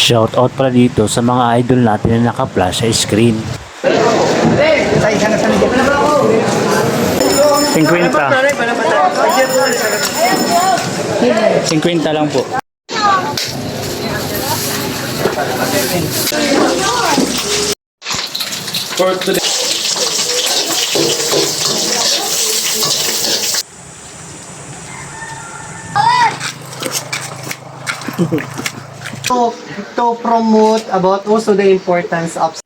Shoutout pala dito sa mga idol natin na naka-flash sa screen. 50. 50 lang po. For today. To, to promote about also the importance of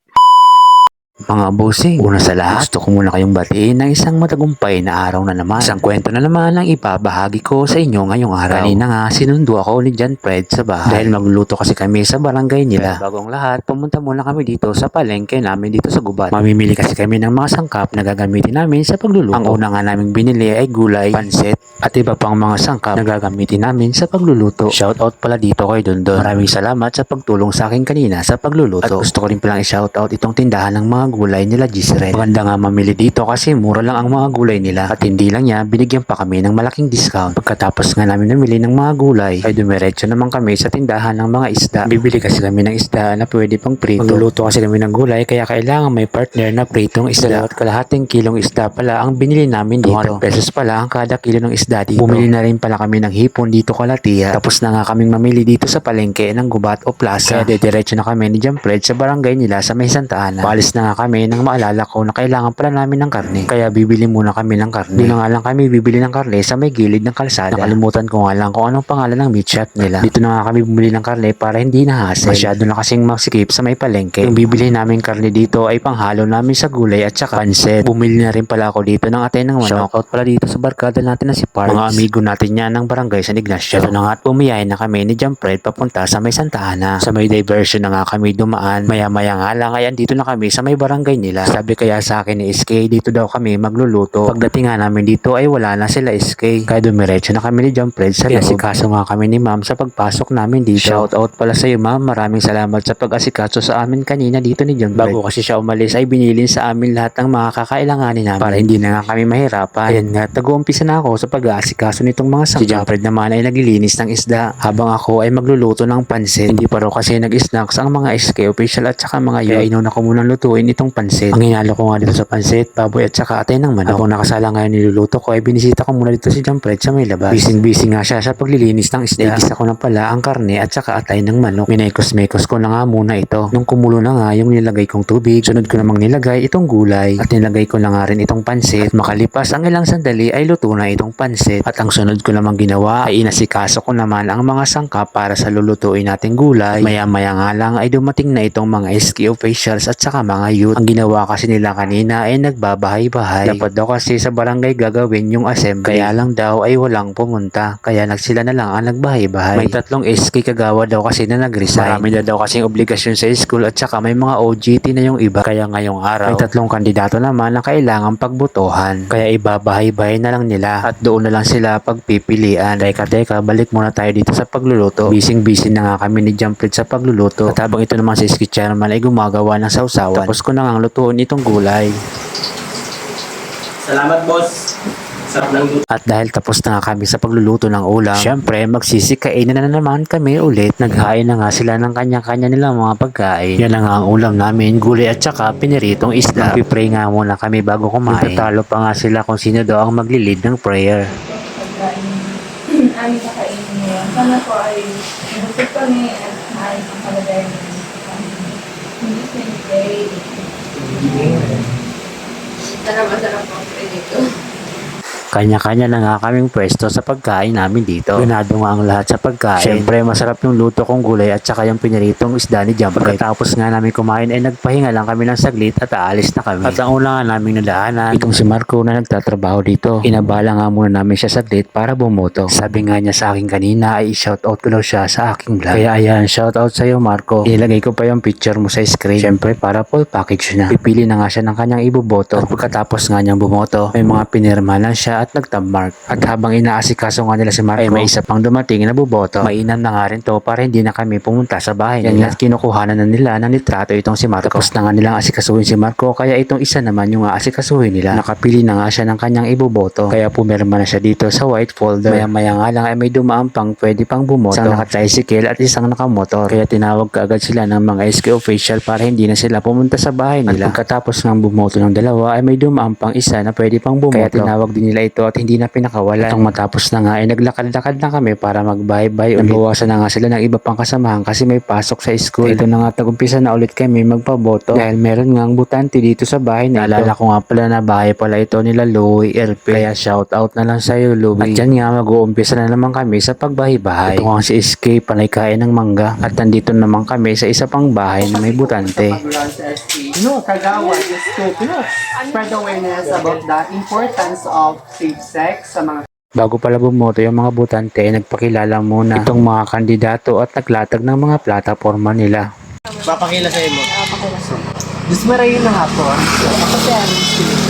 Mga bossing, una sa lahat, gusto ko muna kayong batiin ng isang matagumpay na araw na naman. Isang kwento na naman ang ipabahagi ko sa inyo ngayong araw. Kanina nga, sinundo ako ni John Fred sa bahay. Dahil magluluto kasi kami sa barangay nila. Bagong lahat, pumunta muna kami dito sa palengke namin dito sa Gubat. Mamimili kasi kami ng mga sangkap na gagamitin namin sa pagluluto. Ang una nga naming binili ay gulay, pansit, at iba pang mga sangkap na gagamitin namin sa pagluluto. Shoutout pala dito kay Dondon. Maraming salamat sa pagtulong sa akin kanina sa pagluluto. At gusto ko rin palang i-shoutout itong tindahan ng mga gulay nila Gisren. Maganda nga mamili dito kasi mura lang ang mga gulay nila. At hindi lang niya, binigyan pa kami ng malaking discount. Pagkatapos nga namin namili ng mga gulay, ay dumiretso naman kami sa tindahan ng mga isda. Bibili kasi kami ng isda na pwede pang prito. Magluluto kasi kami ng gulay kaya kailangan may partner na pritong isda. At kalahating kilong isda pala ang binili namin dito. 200 pesos pala ang kada kilo ng isda dito. Bumili na rin pala kami ng hipon dito kalatia. Tapos na nga kaming mamili dito sa palengke ng Gubat o Plaza. Kaya na kami ni John Fred sa barangay nila sa May Santa Ana. Paalis na nga kami nang maalala ko na kailangan pala namin ng karne. Kaya bibili muna kami ng karne. Doon nga lang kami bibili ng karne sa may gilid ng kalsada. Nakalimutan ko nga lang kung anong pangalan ng meat shop nila. Dito na nga kami bumili ng karne para hindi na hassle. Masyado na kasing masikip sa may palengke. Yung bibili namin karne dito ay panghalo namin sa gulay at saka pansit. Bumili na rin pala ako dito ng atay ng manok. Shoutout pala dito sa barkada natin na si Parks. Mga amigo natin yan ng barangay San Ignacio. Ito na nga at bumiyahin na kami ni John Fred papunta sa may Santa Ana. Sa may diversion na nga kami dumaan. Maya-maya nga lang ay andito na kami sa may barangay nila. Sabi kaya sa akin ni SK dito daw kami magluluto. Pagdating nga namin dito ay wala na sila SK. Kaya dumiretso na kami ni John Fred sa loob. Asikaso nga kami ni ma'am sa pagpasok namin dito. Shoutout pala sa iyo ma'am. Maraming salamat sa pag-asikaso sa amin kanina dito ni John Fred. Bago kasi siya umalis ay binilin sa amin lahat ng mga kakailanganin namin para hindi na nga kami mahirapan. Ayan nga, tag-uumpisa na ako sa pag-aasikaso nitong mga sangkap. Si John Fred naman ay naglilinis ng isda habang ako ay magluluto ng pansit. Hindi pa raw kasi nag-snacks ang mga SK official at saka mga yun. Kaya inuna ko munang lutuin itong pansit. Ang hinalo ko nga dito sa pansit, baboy at saka atay ng manok. Habang nakasala ngayon niluluto ko ay binisita ko muna dito si John Fred sa may labas. Busy-busy nga siya sa paglilinis ng isda. Igisa ko na pala ang karne at saka atay ng manok. Minekos-mekos ko na nga muna ito. Nung kumulo na nga yung nilagay kong tubig, sunod ko namang nilagay itong gulay at nilagay ko na nga rin itong pansit. At makalipas ang ilang sandali ay luto na itong pansit. At ang sunod ko namang ginawa ay inasikaso ko naman ang mga sangkap para sa lulutuin nating gulay. Maya-maya nga lang ay dumating na itong mga SK officials at saka mga youth. Ang ginawa kasi nila kanina ay nagbabahay-bahay. Dapat daw kasi sa barangay gagawin yung assembly. Kaya lang daw ay walang pumunta. Kaya nagsila na lang ang nagbahay-bahay. May tatlong SK kagawa daw kasi na nag-resign. Marami na daw kasing obligasyon sa school at saka may mga OJT na yung iba. Kaya ngayong araw, may tatlong kandidato naman na kailangan pagbotohan. Kaya ibabahay-bahay na lang nila at doon na lang sila pagpipilian. Teka teka, balik muna tayo dito sa pagluluto. Bising-busy na nga kami ni Jumplit sa pagluluto. At habang ito naman si Ski Chairman ay gumagawa ng sausawan. Tapos ko na nga lutuin itong gulay. Salamat, boss. Sarap ng luto. At dahil tapos na nga kami sa pagluluto ng ulam, syempre magsisikain na, na naman kami ulit. Naghain na nga sila ng kanya-kanya nilang mga pagkain. Yan na nga ang ulam namin, gulay at saka piniritong isda. Nagpipray nga muna kami bago kumain. Nagtatalo pa nga sila kung sino daw ang maglilid ng prayer. aming kakainin. Sana po ay busog kami at maayos ang kalagayan ng Hindi sinipay. Sana masarap ang pinito. Kanya-kanya na nga kaming pwesto sa pagkain namin dito. Ganado nga ang lahat sa pagkain. Siyempre, masarap yung luto kong gulay at saka yung piniritong isda ni Jump. Pagkatapos nga namin kumain ay nagpahinga lang kami ng saglit at aalis na kami. At ang una nga naming nadaanan, itong si Marco na nagtatrabaho dito. Inabala nga muna namin siya saglit para bumoto. Sabi nga niya sa akin kanina ay shoutout ko daw siya sa aking vlog. Kaya ayan, shoutout sa iyo Marco. Ilagay ko pa yung picture mo sa screen. Siyempre, para full package na. Pipili na nga siya ng kanyang iboboto. At pagkatapos nga niyang bumoto, may mga pinirma na siya at nagtamark. At habang inaasikaso nga nila si Marco, ay may isa pang dumating na buboto. Mainam na nga rin to para hindi na kami pumunta sa bahay nila. At kinukuhanan na nila ng litrato itong si Marco. Tapos na nga nilang asikasuhin si Marco kaya itong isa naman yung aasikasuhin nila. Nakapili na nga siya ng kanyang iboboto. Kaya pumirma na siya dito sa white folder. Maya maya nga lang ay may dumaan pang pwede pang bumoto. Isang naka-tricycle at isang nakamotor. Kaya tinawag kaagad sila ng mga SK official para hindi na sila pumunta sa bahay nila. At pagkatapos ng bumoto ng dalawa ay may dumaan pang isa na pwede pang bumoto. Kaya tinawag din nila ito at hindi na pinakawala. Itong matapos na nga ay naglakad-lakad na kami para mag-bye-bye. Nabawasan na nga sila ng iba pang kasamahan kasi may pasok sa school. Ito na nga tagumpisa na ulit kami magpaboto dahil meron nga ang butante dito sa bahay na Naalala ko nga pala na bahay pala ito nila Louie RP. Kaya shout out na lang sa iyo Louie. At dyan nga mag-uumpisa na naman kami sa pagbahay-bahay. Ito nga si SK panay kain ng mangga. At nandito naman kami sa isa pang bahay na may butante. No, kagawa is to you know, spread awareness about the importance of safe sex sa mga Bago pala bumoto yung mga butante, nagpakilala muna itong mga kandidato at naglatag ng mga plataforma nila. Papakila sa imo. Gusto mo rin na hapon. Ako si Alan Sila.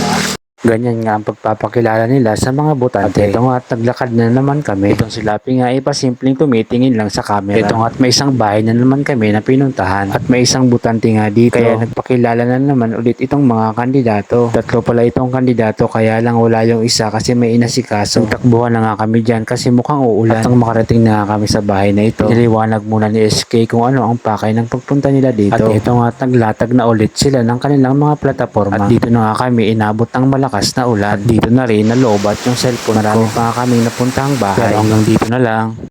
Ganyan nga ang pagpapakilala nila sa mga botante. At ito nga at naglakad na naman kami. Itong si Lapi nga ay pasimpleng tumitingin lang sa camera. Ito nga at may isang bahay na naman kami na pinuntahan. At may isang butante nga dito. Kaya nagpakilala na naman ulit itong mga kandidato. Tatlo pala itong kandidato kaya lang wala yung isa kasi may inasikaso. Takbuhan na nga kami dyan kasi mukhang uulan. At nang makarating na nga kami sa bahay na ito, niliwanag muna ni SK kung ano ang pakay ng pagpunta nila dito. At ito nga at naglatag na ulit sila ng kanilang mga plataforma. At dito na nga kami inabot ng malakas na ulan. Dito na rin nalobat yung cellphone. Marami pa nga kaming napuntahang bahay. Pero hanggang dito na lang.